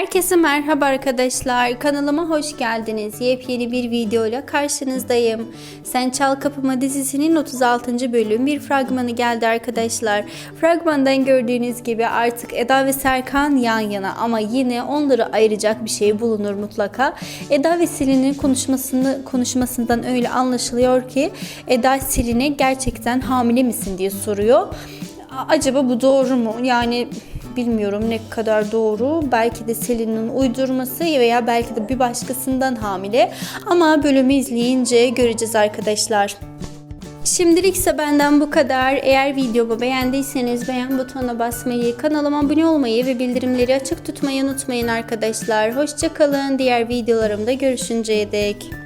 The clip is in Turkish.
Herkese merhaba arkadaşlar. Kanalıma hoş geldiniz. Yepyeni bir videoyla karşınızdayım. Sen Çal Kapıma dizisinin 36. bölüm bir fragmanı geldi arkadaşlar. Fragmandan gördüğünüz gibi artık Eda ve Serkan yan yana ama yine onları ayıracak bir şey bulunur mutlaka. Eda ve Selin'in konuşmasını konuşmasından öyle anlaşılıyor ki Eda Selin'e gerçekten hamile misin diye soruyor. Acaba bu doğru mu? Yani bilmiyorum ne kadar doğru. Belki de Selin'in uydurması veya belki de bir başkasından hamile. Ama bölümü izleyince göreceğiz arkadaşlar. Şimdilik ise benden bu kadar. Eğer videomu beğendiyseniz beğen butonuna basmayı, kanalıma abone olmayı ve bildirimleri açık tutmayı unutmayın arkadaşlar. Hoşçakalın. Diğer videolarımda görüşünceye dek.